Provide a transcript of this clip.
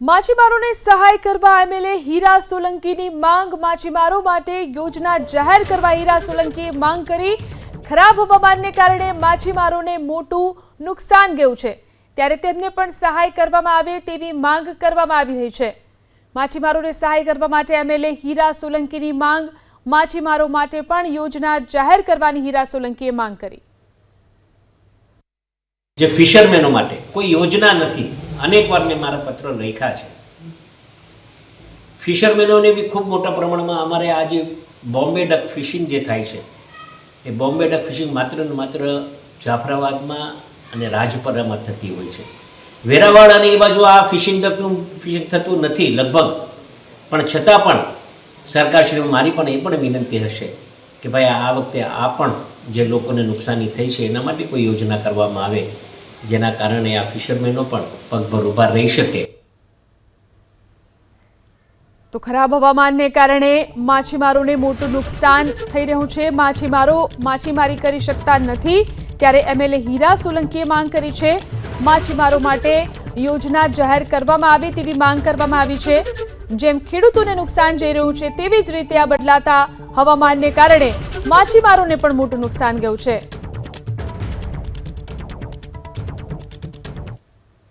માછીમારોને સહાય કરવા એમએલએ હીરા સોલંકીની માંગ, માછીમારો માટે યોજના જાહેર કરવા હીરા સોલંકીએ માંગ કરી. ખરાબ હવામાનને કારણે માછીમારોને મોટું નુકસાન ગયું છે. ત્યારે તેમને પણ સહાય કરવામાં આવે તેવી માંગ કરવામાં આવી રહી છે. માછીમારોને સહાય કરવા માટે એમએલએ હીરા સોલંકીની માંગ, માછીમારો માટે પણ યોજના જાહેર કરવાની હીરા સોલંકીએ માંગ કરી. જે ફિશરમેનો માટે કોઈ યોજના નથી અનેકવાર મેં મારા પત્રો લખ્યા છે. ફિશરમેનોને બી ખૂબ મોટા પ્રમાણમાં અમારે આ જે બોમ્બે ડક ફિશિંગ જે થાય છે, એ બોમ્બે ડક ફિશિંગ માત્ર ને માત્ર જાફરાબાદમાં અને રાજપરામાં થતી હોય છે. વેરાવળ અને એ બાજુ આ ફિશિંગ ડકનું ફિશિંગ થતું નથી લગભગ, પણ છતાં પણ સરકારશ્રી મારી પણ એ પણ વિનંતી હશે કે ભાઈ આ વખતે આ પણ જે લોકોને નુકસાની થઈ છે, એના માટે કોઈ યોજના કરવામાં આવે. જેના કારણે આ ફિશરમેનો પણ પગભર ઊભા રહી શકે. તો ખરાબ હવામાનને કારણે માછીમારોને મોટું નુકસાન થઈ રહ્યું છે. માછીમારો માછીમારી કરી શકતા નથી. ત્યારે એમએલએ હીરા સોલંકીએ માંગ કરી છે. માછીમારો માટે યોજના જાહેર કરવામાં આવે તેવી માંગ કરવામાં આવી છે. જેમ ખેડૂતોને નુકસાન જઈ રહ્યું છે, તેવી જ રીતે આ બદલાતા હવામાનને કારણે માછીમારોને પણ મોટું નુકસાન ગયું છે.